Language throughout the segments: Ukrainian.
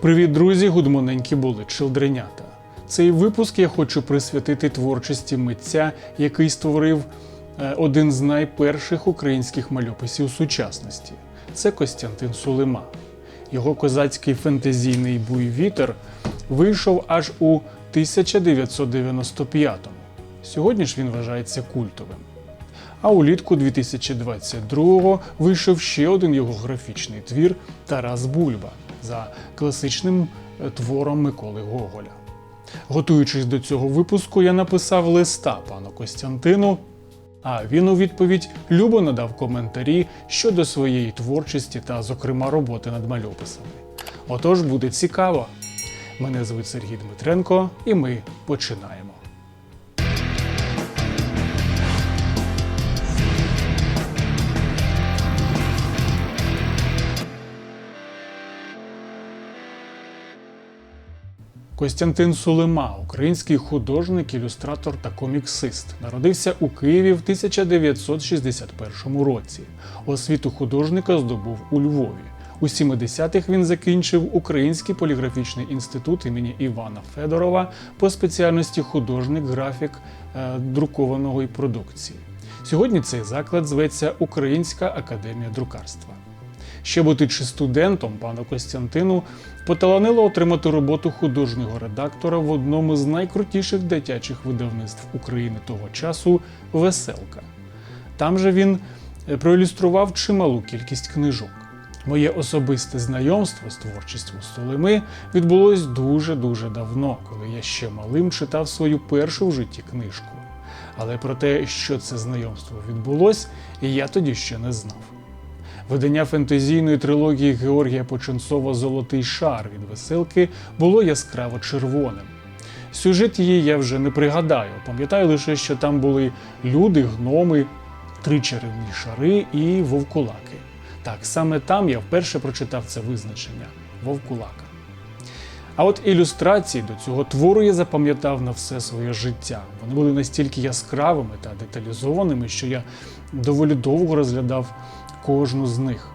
Привіт, друзі! Гудмоненькі були чилдренята. Цей випуск я хочу присвятити творчості митця, який створив е, один з найперших українських мальописів сучасності. Це Костянтин Сулима. Його козацький фентезійний буй-вітер вийшов аж у 1995-му. Сьогодні ж він вважається культовим. А улітку 2022-го вийшов ще один його графічний твір Тарас Бульба за класичним е, твором Миколи Гоголя. Готуючись до цього випуску, я написав листа пану Костянтину, а він у відповідь любо надав коментарі щодо своєї творчості та, зокрема, роботи над мальописами. Отож, буде цікаво. Мене звуть Сергій Дмитренко, і ми починаємо. Костянтин Сулима, український художник, ілюстратор та коміксист, народився у Києві в 1961 році. Освіту художника здобув у Львові. У 70-х він закінчив Український поліграфічний інститут імені Івана Федорова по спеціальності художник-графік е, друкованого продукції. Сьогодні цей заклад зветься Українська академія друкарства. Ще будучи студентом, пану Костянтину поталанило отримати роботу художнього редактора в одному з найкрутіших дитячих видавництв України того часу Веселка. Там же він е, проілюстрував чималу кількість книжок. Моє особисте знайомство з творчістю Солими відбулось дуже-дуже давно, коли я ще малим читав свою першу в житті книжку. Але про те, що це знайомство відбулось, я тоді ще не знав. Видання фентезійної трилогії Георгія Починцова Золотий шар від веселки було яскраво червоним. Сюжет її я вже не пригадаю. Пам'ятаю лише, що там були люди, гноми, три чарівні шари і вовкулаки. Так, саме там я вперше прочитав це визначення вовкулака. А от ілюстрації до цього твору я запам'ятав на все своє життя. Вони були настільки яскравими та деталізованими, що я доволі довго розглядав кожну з них.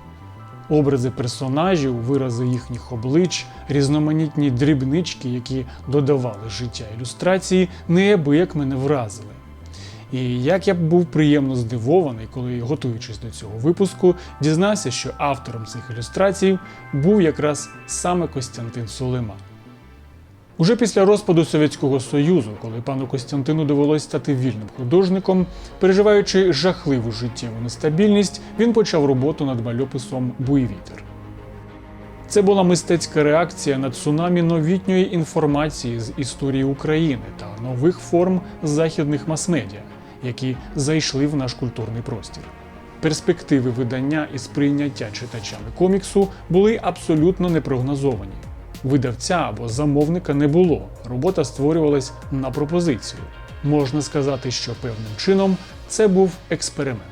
Образи персонажів, вирази їхніх облич, різноманітні дрібнички, які додавали життя ілюстрації, неабияк мене вразили. І як я був приємно здивований, коли, готуючись до цього випуску, дізнався, що автором цих ілюстрацій був якраз саме Костянтин Сулима. Уже після розпаду Совєтського Союзу, коли пану Костянтину довелось стати вільним художником, переживаючи жахливу життєву нестабільність, він почав роботу над мальописом Буйвітер. Це була мистецька реакція на цунамі новітньої інформації з історії України та нових форм західних мас-медіа, які зайшли в наш культурний простір. Перспективи видання і сприйняття читачами коміксу були абсолютно непрогнозовані. Видавця або замовника не було. Робота створювалась на пропозицію. Можна сказати, що певним чином це був експеримент.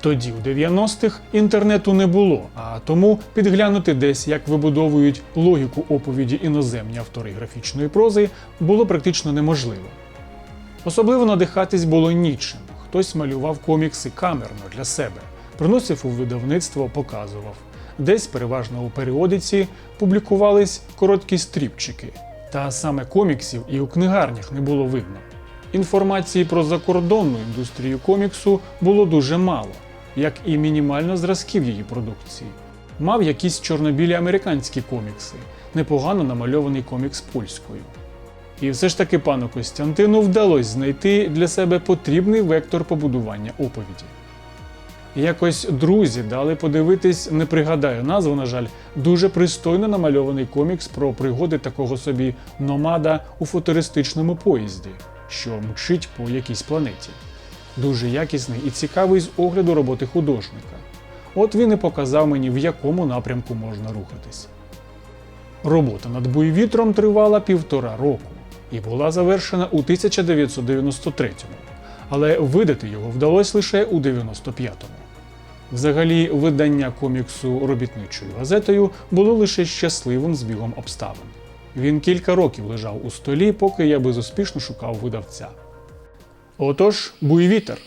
Тоді, у 90-х, інтернету не було, а тому підглянути десь, як вибудовують логіку оповіді іноземні автори графічної прози, було практично неможливо. Особливо надихатись було нічим. Хтось малював комікси камерно для себе, приносив у видавництво, показував. Десь, переважно у періодиці, публікувались короткі стріпчики. Та саме коміксів і у книгарнях не було видно. Інформації про закордонну індустрію коміксу було дуже мало, як і мінімально зразків її продукції. Мав якісь чорнобілі американські комікси, непогано намальований комікс польською. І все ж таки пану Костянтину вдалося знайти для себе потрібний вектор побудування оповіді. Якось друзі дали подивитись, не пригадаю назву, на жаль, дуже пристойно намальований комікс про пригоди такого собі номада у футуристичному поїзді, що мчить по якійсь планеті. Дуже якісний і цікавий з огляду роботи художника. От він і показав мені, в якому напрямку можна рухатись. Робота над буйвітром тривала півтора року і була завершена у 1993-му, але видати його вдалося лише у 95-му. Взагалі, видання коміксу робітничою газетою було лише щасливим збігом обставин. Він кілька років лежав у столі, поки я безуспішно шукав видавця. Отож, Буйвітер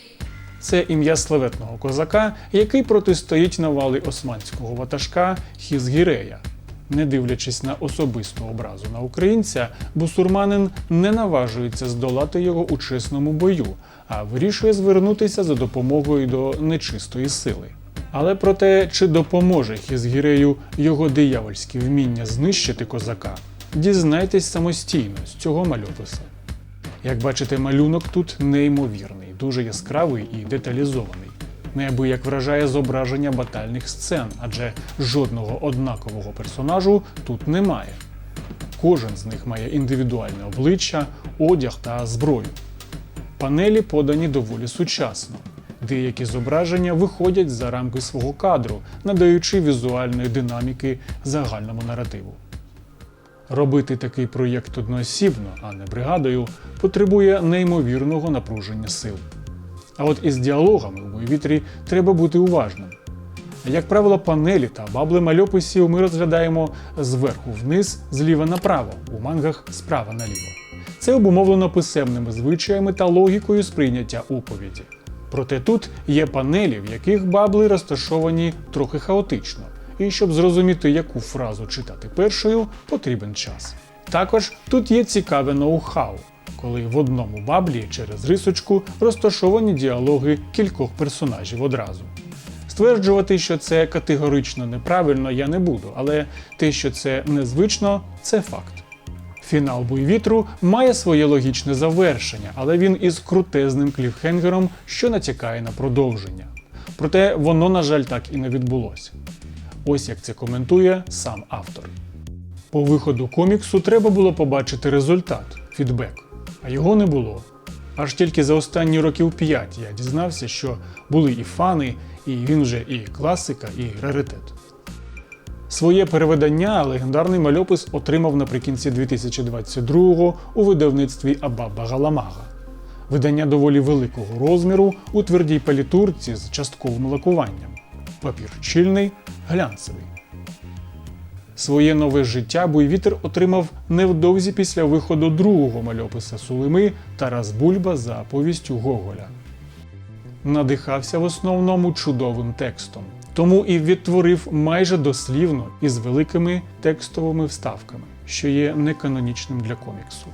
це ім'я славетного козака, який протистоїть навали османського ватажка Хізгірея. Не дивлячись на особисту образу на українця, бусурманин не наважується здолати його у чесному бою, а вирішує звернутися за допомогою до нечистої сили. Але про те, чи допоможе Хізгірею його диявольське вміння знищити козака, дізнайтесь самостійно з цього мальописа. Як бачите, малюнок тут неймовірний, дуже яскравий і деталізований. Неабияк вражає зображення батальних сцен, адже жодного однакового персонажу тут немає. Кожен з них має індивідуальне обличчя, одяг та зброю. Панелі подані доволі сучасно. Деякі зображення виходять за рамки свого кадру, надаючи візуальної динаміки загальному наративу. Робити такий проєкт одноосібно, а не бригадою, потребує неймовірного напруження сил. А от із діалогами у бойовітрі треба бути уважним. Як правило, панелі та бабли мальописів ми розглядаємо зверху вниз, зліва направо, у мангах справа наліво. Це обумовлено писемними звичаями та логікою сприйняття оповіді. Проте тут є панелі, в яких бабли розташовані трохи хаотично, і щоб зрозуміти, яку фразу читати першою, потрібен час. Також тут є цікаве ноу-хау, коли в одному баблі через рисочку розташовані діалоги кількох персонажів одразу. Стверджувати, що це категорично неправильно, я не буду, але те, що це незвично, це факт. Фінал «Буйвітру» має своє логічне завершення, але він із крутезним кліфхенгером, що натякає на продовження. Проте воно, на жаль, так і не відбулося. Ось як це коментує сам автор. По виходу коміксу треба було побачити результат фідбек, а його не було. Аж тільки за останні років 5 я дізнався, що були і фани, і він вже і класика, і раритет. Своє переведення легендарний мальопис отримав наприкінці 2022-го у видавництві Абаба Галамага. Видання доволі великого розміру у твердій палітурці з частковим лакуванням. Папір чільний, глянцевий. Своє нове життя Буйвітер отримав невдовзі після виходу другого мальописа Сулими Тарас Бульба за повістю Гоголя. Надихався в основному чудовим текстом, тому і відтворив майже дослівно із великими текстовими вставками, що є неканонічним для коміксу.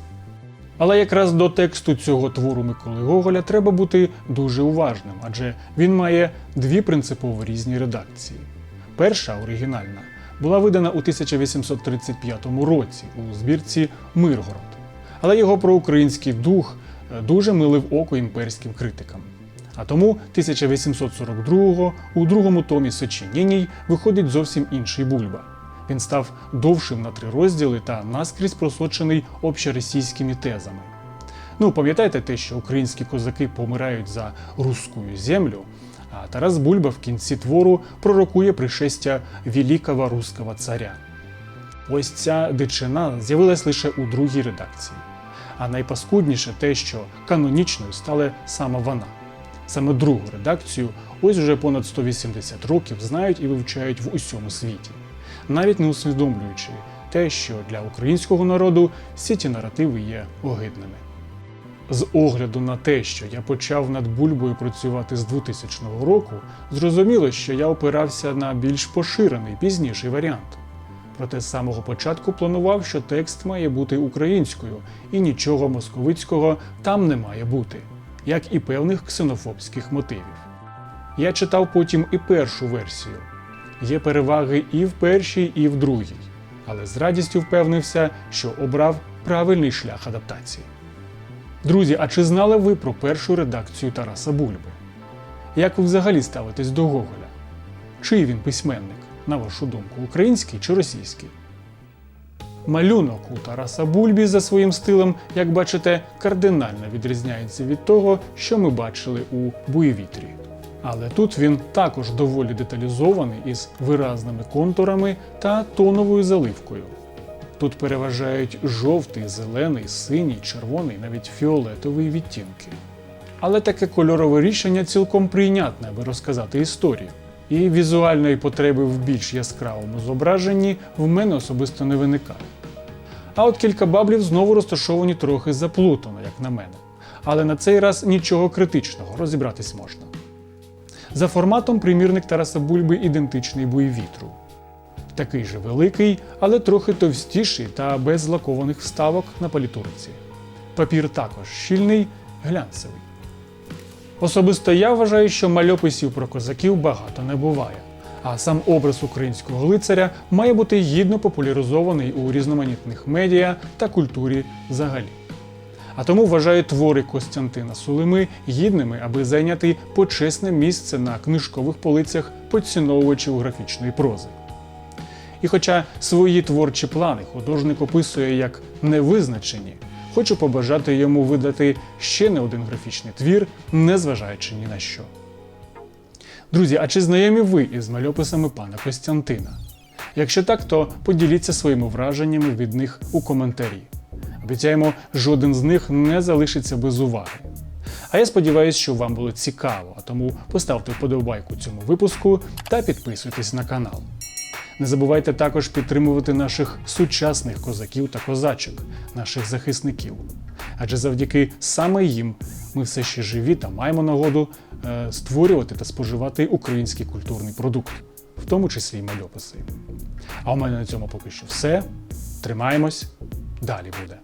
Але якраз до тексту цього твору Миколи Гоголя треба бути дуже уважним, адже він має дві принципово різні редакції. Перша оригінальна була видана у 1835 році у збірці Миргород, але його проукраїнський дух е, дуже милив око імперським критикам. А тому 1842-го у другому томі Сочинєній виходить зовсім інший бульба. Він став довшим на три розділи та наскрізь просочений общеросійськими тезами. Ну, пам'ятаєте те, що українські козаки помирають за руську землю, а Тарас Бульба в кінці твору пророкує пришестя великого руського царя. Ось ця дичина з'явилась лише у другій редакції. А найпаскудніше те, що канонічною стала саме вона. Саме другу редакцію ось вже понад 180 років знають і вивчають в усьому світі, навіть не усвідомлюючи те, що для українського народу всі ті наративи є огидними. З огляду на те, що я почав над бульбою працювати з 2000 року, зрозуміло, що я опирався на більш поширений пізніший варіант. Проте з самого початку планував, що текст має бути українською, і нічого московицького там не має бути, як і певних ксенофобських мотивів. Я читав потім і першу версію. Є переваги і в першій, і в другій, але з радістю впевнився, що обрав правильний шлях адаптації. Друзі, а чи знали ви про першу редакцію Тараса Бульби? Як ви взагалі ставитесь до Гоголя? Чий він письменник, на вашу думку, український чи російський? Малюнок у Тараса Бульбі за своїм стилем, як бачите, кардинально відрізняється від того, що ми бачили у Буєвітрі. Але тут він також доволі деталізований із виразними контурами та тоновою заливкою. Тут переважають жовтий, зелений, синій, червоний, навіть фіолетовий відтінки. Але таке кольорове рішення цілком прийнятне, аби розказати історію. І візуальної потреби в більш яскравому зображенні в мене особисто не виникає. А от кілька баблів знову розташовані трохи заплутано, як на мене. Але на цей раз нічого критичного розібратись можна. За форматом примірник Тараса Бульби ідентичний буйвітру. Такий же великий, але трохи товстіший та без лакованих вставок на палітурці. Папір також щільний, глянцевий. Особисто я вважаю, що мальописів про козаків багато не буває, а сам образ українського лицаря має бути гідно популяризований у різноманітних медіа та культурі взагалі. А тому вважаю твори Костянтина Сулими гідними, аби зайняти почесне місце на книжкових полицях поціновувачів графічної прози. І хоча свої творчі плани художник описує як невизначені, хочу побажати йому видати ще не один графічний твір, незважаючи ні на що. Друзі, а чи знайомі ви із мальописами пана Костянтина? Якщо так, то поділіться своїми враженнями від них у коментарі. Обіцяємо, жоден з них не залишиться без уваги. А я сподіваюся, що вам було цікаво, а тому поставте вподобайку цьому випуску та підписуйтесь на канал. Не забувайте також підтримувати наших сучасних козаків та козачок, наших захисників. Адже завдяки саме їм ми все ще живі та маємо нагоду е, створювати та споживати український культурний продукт, в тому числі й мальописи. А у мене на цьому поки що все. Тримаємось, далі буде.